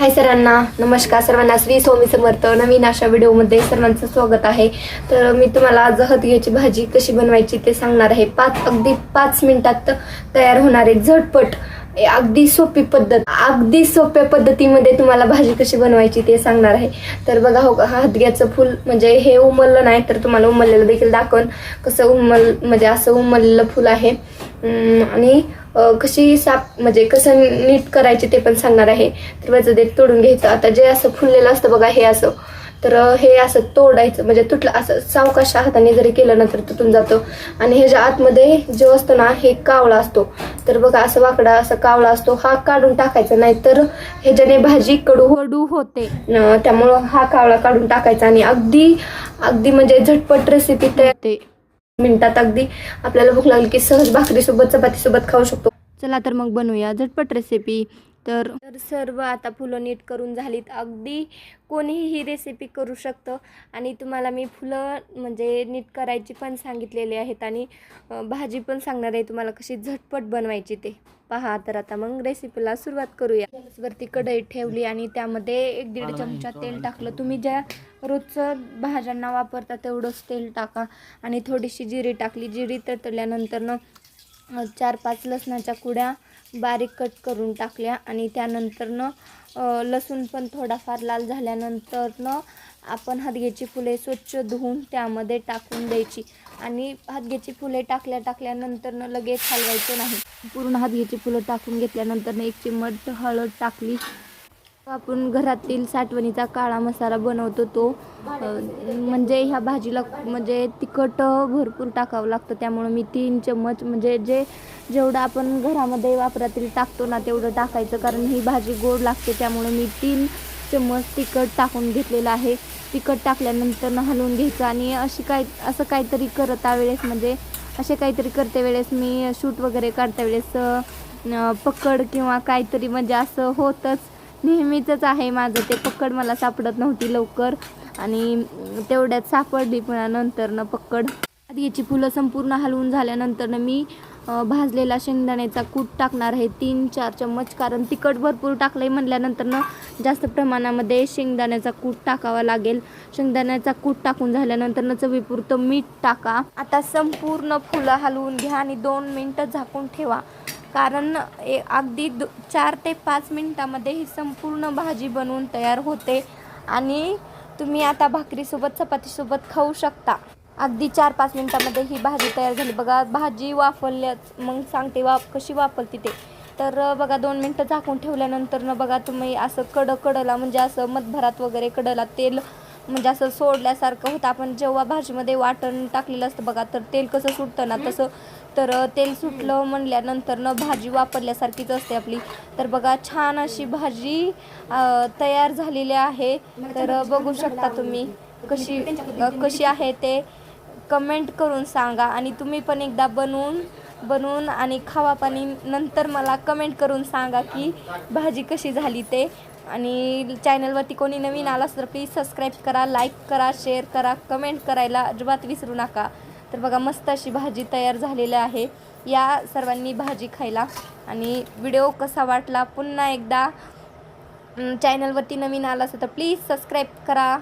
हाय सरांना नमस्कार सर्वांना. श्री स्वामी समर्थ नवीन अशा व्हिडिओमध्ये सर्वांचं स्वागत आहे. तर मी तुम्हाला आज हदग्याची भाजी कशी बनवायची ते सांगणार आहे. पाच अगदी पाच मिनिटात तयार होणारे झटपट अगदी सोपी पद्धत. अगदी सोप्या पद्धतीमध्ये तुम्हाला भाजी कशी बनवायची ते सांगणार आहे. तर बघा हो हा हदग्याचं फुल म्हणजे हे उमललं नाही तर तुम्हाला उमललेलं देखील दाखवून कसं उमल म्हणजे असं उमललेलं फुल आहे. आणि कशी साप म्हणजे कसं नीट करायचे ते पण सांगणार आहे. तर त्याचं ते तोडून घ्यायचं. आता जे असं फुललेलं असतं बघा हे असं तर हे असं तोडायचं. म्हणजे तुटलं असं सावकाश हाताने जरी केलं ना तर तुटून जातं. आणि ह्याच्या आतमध्ये जो असतो ना हे कावळा असतो. तर बघा असं वाकडा असं कावळा असतो. हा काढून टाकायचा नाही तर ह्याच्याने भाजी कडू कडू होते. अं, त्यामुळं हा कावळा काढून टाकायचा आणि अगदी अगदी म्हणजे झटपट रेसिपी तयार होते. मिनिटात अगदी. आपल्याला भूक लागली की सहज भाकरीसोबत चपातीसोबत खाऊ शकतो. चला तर मग बनवूया झटपट रेसिपी तर तर सर्व आता फुलं नीट करून झालीत. अगदी कोणीही ही रेसिपी करू शकतं. आणि तुम्हाला मी फुलं म्हणजे नीट करायची पण सांगितलेली आहेत आणि भाजी पण सांगणार आहे तुम्हाला कशी झटपट बनवायची ते. पहा तर आता मग रेसिपीला सुरुवात करूया. वरती कढई ठेवली आणि त्यामध्ये एक दीड चमचा तेल टाकलं. तुम्ही ज्या रोजचं भाज्यांना वापरता तेवढंच तेल टाका. आणि थोडीशी जिरी टाकली. जिरी तळल्यानंतर न चार पाच लसणाच्या कुड्या बारीक कट करून टाकल्या आणि त्यानंतरनं लसूण पण थोडाफार लाल झाल्यानंतरनं आपण हादग्याची फुले स्वच्छ धुवून त्यामध्ये टाकून द्यायची. आणि हादग्याची फुले टाकल्या टाकल्यानंतरनं लगेच हलवायचं नाही. पूर्ण हातग्याची फुलं टाकून घेतल्यानंतरनं एक चिमट हळद टाकली आपण घरातील साठवणीचा काळा मसाला बनवतो तो म्हणजे ह्या भाजीला म्हणजे तिखट भरपूर टाकावं लागतं. त्यामुळं मी तीन चम्मच म्हणजे जे जेवढं आपण घरामध्ये वापरातील टाकतो ना तेवढं टाकायचं. कारण ही भाजी गोड लागते त्यामुळं मी तीन चम्मच तिखट टाकून घेतलेलं आहे. तिखट टाकल्यानंतर हलवून घ्यायचं आणि अशी काय असं काहीतरी करता वेळेस म्हणजे असे काहीतरी करते वेळेस मी शूट वगैरे काढता वेळेस पकड किंवा काहीतरी म्हणजे असं होतच. नेहमीचंच आहे माझं. ते पकड मला सापडत नव्हती लवकर. आणि तेवढ्यात सापडली पण नंतरनं पकड आधी याची फुलं संपूर्ण हलवून झाल्यानंतरनं मी भाजलेला शेंगदाण्याचा कूट टाकणार आहे. तीन चार चम्मच. कारण तिखट भरपूर टाकलं आहे म्हटल्यानंतरनं जास्त प्रमाणामध्ये शेंगदाण्याचा कूट टाकावा लागेल. शेंगदाण्याचा कूट टाकून झाल्यानंतरनं चवीपुरतं मीठ टाका. आता संपूर्ण फुलं हलवून घ्या आणि दोन मिनटं झाकून ठेवा. कारण ए अगदी दो चार ते पाच मिनटामध्ये ही संपूर्ण भाजी बनवून तयार होते. आणि तुम्ही आता भाकरीसोबत चपातीसोबत खाऊ शकता. अगदी चार पाच मिनटामध्ये ही भाजी तयार झाली. बघा भाजी वाफरल्याच मग सांगते वाफ कशी वापरते ते. तर बघा दोन मिनटं झाकून ठेवल्यानंतर न बघा तुम्ही असं कड कडला म्हणजे असं मधभरात वगैरे कडला तेल म्हणजे असं सोडल्यासारखं होतं. आपण जेव्हा भाजीमध्ये वाटण टाकलेलं असतं बघा तर तेल कसं सुटतं ना तसं तर तेल सुटलं म्हणल्यानंतर न भाजी वापरल्यासारखीच असते आपली. तर बघा छान अशी भाजी तयार झालेली आहे. तर बघू शकता तुम्ही कशी कशी आहे ते. कमेंट करून सांगा आणि तुम्ही पण एकदा बनवून बनवून आणि खावा पाणी नंतर मला कमेंट करून सांगा की भाजी कशी झाली ते. आणि चॅनलवरती कोणी नवीन आलास तर प्लीज सबस्क्राईब करा लाईक करा शेअर करा कमेंट करायला अजिबात विसरू नका. तर बघा मस्त अशी भाजी तयार झालेली आहे. या सर्वांनी भाजी खायला. आणि व्हिडिओ कसा वाटला पुन्हा एकदा. चॅनलवरती नवीन आला असेल तर प्लीज सबस्क्राईब करा.